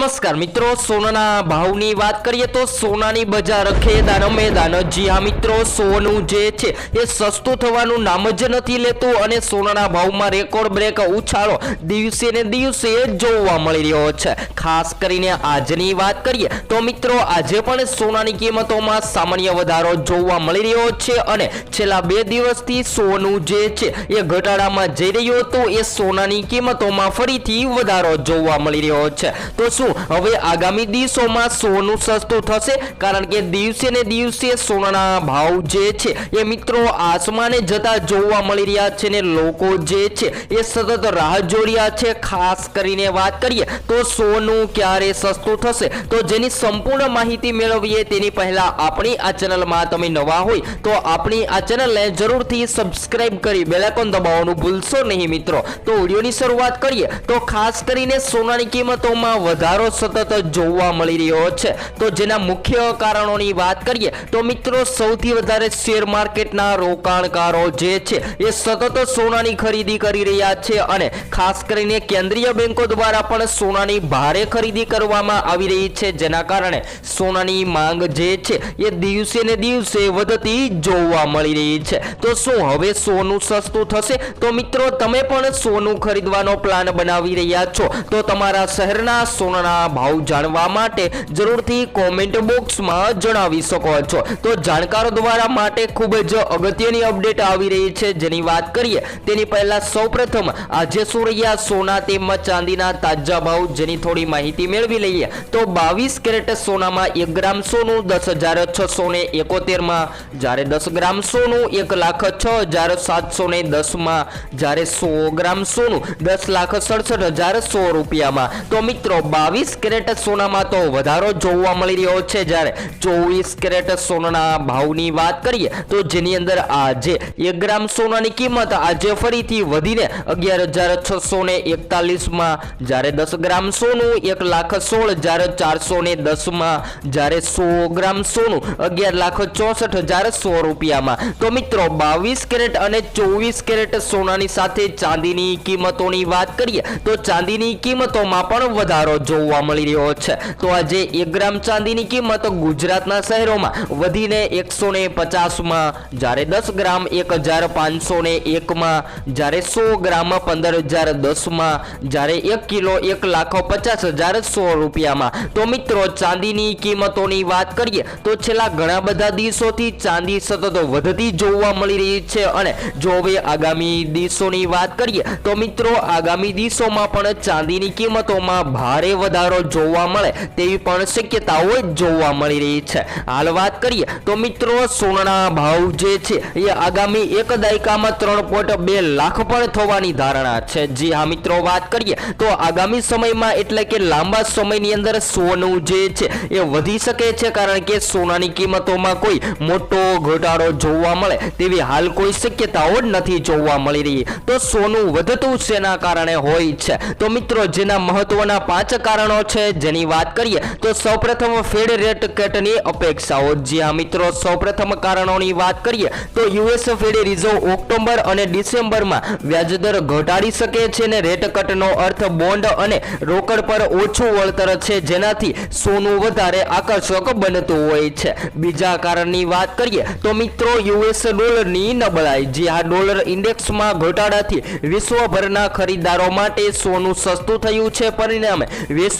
નમસ્કાર મિત્રો, સોનાના ભાવની વાત કરીએ તો સોનાની બજાર ખેદાન મેદાન. જી હા મિત્રો, સોનું જે છે એ સસ્તું થવાનું નામ જ નથી લેતું અને સોનાના ભાવમાં રેકોર્ડ બ્રેક ઉછાળો દિવસે ને દિવસે જોવા મળી રહ્યો છે. ખાસ કરીને આજની વાત કરીએ તો મિત્રો, આજે પણ સોનાની કિંમતોમાં સામાન્ય વધારો જોવા મળી રહ્યો છે અને છેલ્લા બે દિવસથી સોનું જે છે એ ઘટાડામાં જઈ રહ્યું હતું, એ સોનાની કિંમતોમાં ફરીથી વધારો જોવા મળી રહ્યો છે. તો શું હવે આગામી દિવસોમાં સોનું સસ્તું થશે, કારણ કે દિવસે ને દિવસે સોનાના ભાવ જે છે, એ મિત્રો આસમાને જતા જોવા મળી રહ્યા છે ને લોકો જે છે, એ સતત રાહ જોઈ રહ્યા છે. ખાસ કરીને વાત કરીએ તો સોનું ક્યારે સસ્તું થશે? તો જેની સંપૂર્ણ માહિતી મેળવીએ તેની પહેલા આપણી આ ચેનલમાં તમે નવા હોય, તો આપણી આ ચેનલને જરૂરથી સબસ્ક્રાઇબ કરી બેલાઇકોન દબાવવાનું ભૂલશો નહીં મિત્રો. તો વિડીયોની શરૂઆત કરીએ. તો ખાસ કરીને સોનાની કિંમતોમાં વધારો સતત જોવા મળી રહ્યો છે. તો જેના મુખ્ય કારણોની વાત કરીએ, તો મિત્રો સૌથી વધારે શેર માર્કેટના રોકાણકારો જે છે, એ સતત સોનાની ખરીદી કરી રહ્યા છે અને ખાસ કરીને કેન્દ્રીય બેંકો દ્વારા પણ સોનાની ભારે ખરીદી કરવામાં આવી રહી છે. જેના કારણે સોનાની માંગ જે છે, એ દિવસે ને દિવસે વધતી જોવા મળી રહી છે. તો શું હવે સોનું સસ્તું થશે? તો મિત્રો તમે પણ સોનું ખરીદવાનો પ્લાન બનાવી રહ્યા છો. તો તમારા શહેરના સોનાના ભાવ જાણવા માટે જરૂરથી કોમેન્ટ બોક્સમાં જણાવી શકો છો. તો જાણકારો દ્વારા માટે ખૂબ જ અગત્યની અપડેટ આવી રહી છે. જેની વાત કરીએ, તેની પહેલા સૌપ્રથમ આજે શું રહ્યા? સોના તેમજ ચાંદીના તાજા ભાવ, જેની થોડી માહિતી મેળવી લઈએ. તો બાવીસ કેરેટ સોનામાં એક ગ્રામ સોનું દસ હજાર છસો ને એકોતેરમાં. જ્યારે દસ ગ્રામ સોનું એક લાખ છ હજાર સાતસો ને દસમાં. જ્યારે સો ગ્રામ સોનું દસ લાખ સડસઠ હજાર સો રૂપિયામાં. તો મિત્રો, બાવીસ કેરેટ સોનામાં તો વધારો જોવા મળી રહ્યો છે. જ્યારે ચોવીસ કેરેટ સોનાના ભાવની વાત કરીએ તો જેની અંદર આજે એક ગ્રામ સોનાની કિંમત આજે ફરીથી વધીને અગિયાર હજાર છસો ને એકતાલીસમાં, જ્યારે દસ ગ્રામ સોનું એક લાખ સોળ હજાર ચારસો ને દસમાં, જ્યારે સો ગ્રામ સોનું અગિયાર લાખ ચોસઠ હજાર સો રૂપિયામાં. તો મિત્રો, બાવીસ કેરેટ અને ચોવીસ કેરેટ સોનાની સાથે ચાંદીની કિંમતોની વાત કરીએ તો ચાંદીની કિંમતોમાં પણ વધારો જોવા મળી રહ્યો છે. તો આજે એક ગ્રામ ચાંદીની કિંમત ગુજરાતના શહેરોમાં વધીને એકસો ને પચાસમાં, જ્યારે દસ ગ્રામ એક હજાર પાંચસો ને એકમાં, જ્યારે સો ગ્રામ પંદર હજાર દસમાં, જ્યારે એક કિલો એક લાખ પચાસ હજાર સો રૂપિયામાં. તો મિત્રો, ચાંદીની કિંમતોની વાત કરીએ, તો છેલ્લા ઘણા બધા દિવસોથી ચાંદી સતત વધતી જોવા મળી રહી છે. અને જો હવે આગામી દિવસોની વાત કરીએ, તો મિત્રો, આગામી દિવસોમાં પણ ચાંદીની કિંમતોમાં ભારે વધારો જોવા મળે તેવી પણ શક્યતાઓ જોવા મળી રહી છે. હાલ વાત કરીએ તો મિત્રો સોનાના ભાવ જે છે એ આગામી એક દાયકામાં ત્રણ પોઈન્ટ બે લાખ પણ થવાની ધારણા છે. જી હા મિત્રો, વાત કરીએ તો આગામી સમયમાં એટલે કે લાંબા સમયની અંદર સોનું જે છે એ વધી શકે છે કારણ કે સોનાની કિંમતોમાં કોઈ મોટો ઘટાડો જોવા મળે તેવી હાલ કોઈ શક્યતાઓ નથી જોવા મળી રહી. તો સોનું વધતું શેના કારણે હોય છે? તો મિત્રો, જેના મહત્વના પાંચ કારણો છે જેની વાત કરીએ તો સૌપ્રથમ ફેડ રેટ કટની અપેક્ષાઓ. જી હા મિત્રો સૌપ્રથમ કારણોની વાત કરીએ તો યુએસ ફેડ રિઝર્વ ઓક્ટોબર અને ડિસેમ્બરમાં વ્યાજદર ઘટાડી શકે છે ને રેટ કટનો અર્થ બોન્ડ અને રોકડ પર ઓછું વળતર છે જેનાથી સોનું વધારે આકર્ષક બનતું હોય છે. બીજા કારણની વાત કરીએ તો મિત્રો યુએસ ડોલરની નબળાઈ. જે આ ડોલર ઇન્ડેક્સમાં ઘટાડાથી વિશ્વભરના ખરીદદારો માટે સોનું સસ્તું થયું છે. પરિણામે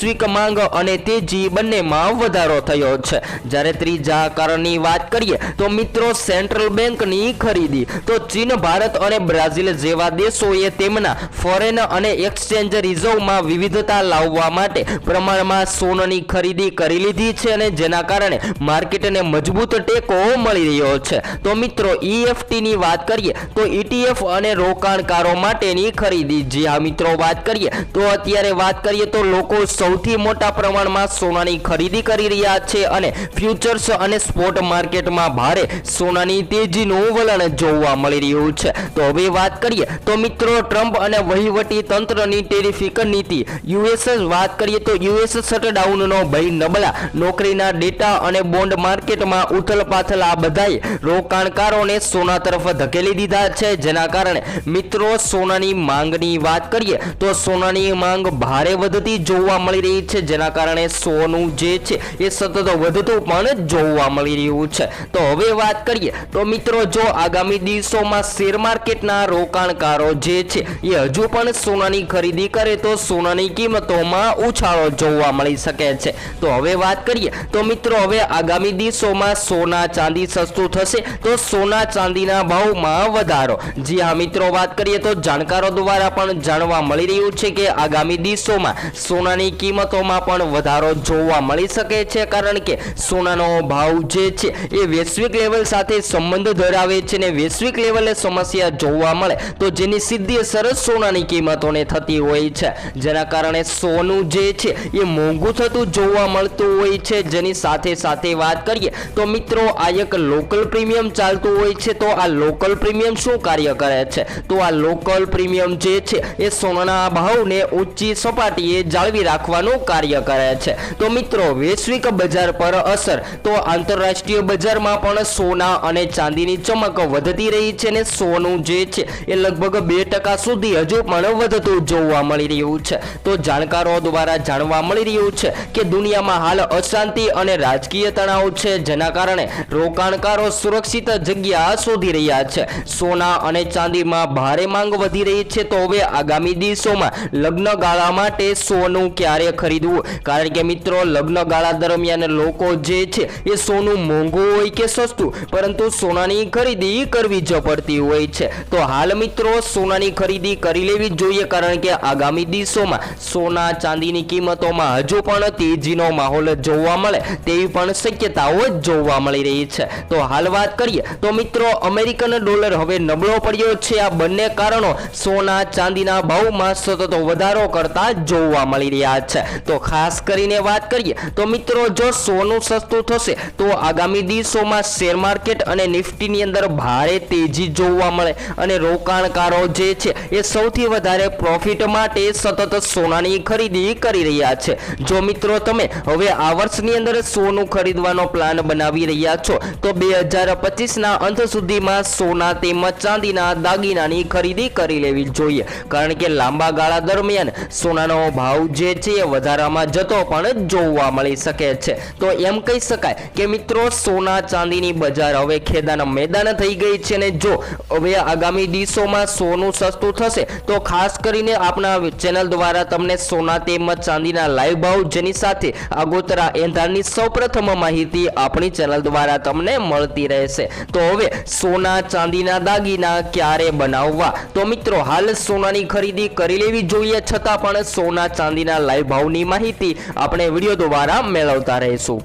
વૈશ્વિક માંગ અને તેજી બંનેમાં વધારો થયો છે. જ્યારે ત્રીજા કારણની વાત કરીએ, તો મિત્રો સેન્ટ્રલ બેંકની ખરીદી, તો ચીન, ભારત અને બ્રાઝિલ જેવા દેશોએ તેમના ફોરેન અને એક્સચેન્જ રિઝર્વમાં વિવિધતા લાવવા માટે પ્રમાણમાં સોનાની ખરીદી કરી લીધી છે અને જેના કારણે માર્કેટને મજબૂત ટેકો મળી રહ્યો છે. તો મિત્રો ઈએફટીની વાત કરીએ, તો ઈટીએફ અને રોકાણકારો માટેની ખરીદી. જી હા, મિત્રો, વાત કરીએ, તો અત્યારે વાત કરીએ તો લોકો સૌથી મોટા પ્રમાણમાં સોનાની ખરીદી કરી રહ્યા છે અને ફ્યુચર્સ અને સ્પોટ માર્કેટમાં ભારે સોનાની તેજીનું વલણ જોવા મળી રહ્યું છે. તો હવે વાત કરીએ, તો મિત્રો ટ્રમ્પ અને વહીવટી તંત્રની ટેરિફિક નીતિ. યુએસ વાત કરીએ તો યુએસ શટડાઉનનો ભય નબળા. નોકરીના ડેટા અને બોન્ડ માર્કેટમાં ઉથલપાથલ આ બધાએ રોકાણકારોને સોના તરફ ધકેલી દીધા છે. જેના કારણે મિત્રો સોનાની માંગની વાત કરીએ, તો સોનાની માંગ ભારે વધતી જોવા મળી રહી છે, જેના કારણે સોનું જે છે એ સતત વધતું પણ જોવા મળી રહ્યું છે. તો હવે વાત કરીએ, તો મિત્રો જો આગામી દિવસોમાં શેર માર્કેટના રોકાણકારો જે છે એ હજુ પણ સોનાની ખરીદી કરે, તો સોનાની કિંમતોમાં ઉછાળો જોવા મળી શકે છે. તો હવે વાત કરીએ, તો મિત્રો હવે આગામી દિવસોમાં સોના ચાંદી સસ્તું થશે, તો સોના ચાંદીના ભાવમાં વધારો. જી હા, મિત્રો વાત કરીએ, તો જાણકારો દ્વારા પણ જાણવા મળી રહ્યું છે કે આગામી દિવસોમાં સોનાની કિંમતોમાં પણ વધારો જોવા મળી શકે છે, કારણ કે સોનાનો ભાવ જે છે એ વૈશ્વિક લેવલ સાથે સંબંધ ધરાવે છે ને વૈશ્વિક લેવલે સમસ્યા જોવા મળે તો જેની સીધી અસર સોનાની કિંમતોને થતી હોય છે. જેના કારણે સોનું જે છે એ મોંઘું થતું જોવા મળતું હોય છે. જેની સાથે સાથે વાત કરીએ તો મિત્રો, આ એક લોકલ પ્રીમિયમ ચાલતું હોય છે. તો આ લોકલ પ્રીમિયમ શું કાર્ય કરે છે? તો આ લોકલ પ્રીમિયમ જે છે એ સોનાના ભાવને ઊંચી સપાટીએ જાળવી રાખવાનું કાર્ય કરે છે. તો મિત્રો, વૈશ્વિક બજાર પર અસર. તો આંતરરાષ્ટ્રીય બજારમાં પણ સોના અને ચાંદીની ચમક વધતી રહી છે ને સોનું જે છે એ લગભગ બે ટકા સુધી હજુ પણ વધતું જોવા મળી રહ્યું છે. તો જાણકારો દ્વારા જાણવા મળી રહ્યું છે કે દુનિયામાં હાલ અશાંતિ અને રાજકીય તણાવ છે, જેના કારણે રોકાણકારો સુરક્ષિત જગ્યા શોધી રહ્યા છે. સોના અને ચાંદીમાં ભારે માંગ વધી રહી છે. તો હવે આગામી દિવસોમાં લગ્ન ગાળા માટે સોનું ક્યારે ખરીદવું. કારણ કે મિત્રો, લગ્ન ગાળા દરમિયાન લોકો જે છે, એ સોનું મોંઘું હોય કે સસ્તું, પરંતુ સોનાની ખરીદી કરવી જ પડતી હોય છે. તો હાલ મિત્રો, સોનાની ખરીદી કરી લેવી જોઈએ, કારણ કે આગામી દિવસોમાં સોના ચાંદીની કિંમતોમાં હજુ પણ તેજીનો માહોલ જોવા મળે, તેવી પણ શક્યતાઓ જોવા મળી રહી છે. તો હાલ વાત કરીએ, તો મિત્રો, અમેરિકન ડોલર હવે નબળો પડ્યો છે. આ બંને કારણો સોના ચાંદીના ભાવમાં સતત વધારો કરતા જોવા મળી રહ્યા છે. તો ખાસ કરીને વાત કરીએ તો મિત્રો, જો સોનું સસ્તું થશે, તો આગામી દિવસોમાં શેર માર્કેટ અને નિફ્ટીની અંદર ભારે તેજી જોવા મળે. અને રોકાણકારો જે છે, એ સૌથી વધારે પ્રોફિટ માટે સતત સોનાની ખરીદી કરી રહ્યા છે. જો મિત્રો તમે હવે આ વર્ષની અંદર સોનું ખરીદવાનો પ્લાન બનાવી રહ્યા છો, તો બે હજાર પચીસના અંત સુધીમાં સોના તેમજ ચાંદીના દાગીનાની ખરીદી કરી લેવી જોઈએ. કારણ કે લાંબા ગાળા દરમિયાન સોનાનો ભાવ જે છે એ વધારામાં જતો પણ જોવા મળી શકે છે. તો એમ કહી શકાય કે મિત્રો, સોના ચાંદીની બજાર હવે ખેદાના મેદાન થઈ ગઈ છે ને જો હવે આગામી દિવસોમાં સોનું સસ્તું થશે, તો ખાસ કરીને આપણા ચેનલ દ્વારા તમને સોના તેમજ ચાંદીના લાઈવ ભાવ જેની સાથે આગોતરા એંધાણની સૌપ્રથમ માહિતી આપણી ચેનલ દ્વારા તમને મળતી રહેશે. તો હવે સોના ચાંદીના દાગીના ક્યારે બનાવવા? તો મિત્રો, હાલ સોનાની ખરીદી કરી લેવી જોઈએ, છતાં પણ સોના ચાંદીના લાઈવ ભાવની માહિતી આપણે વીડિયો દ્વારા મેળવતા રહીશું.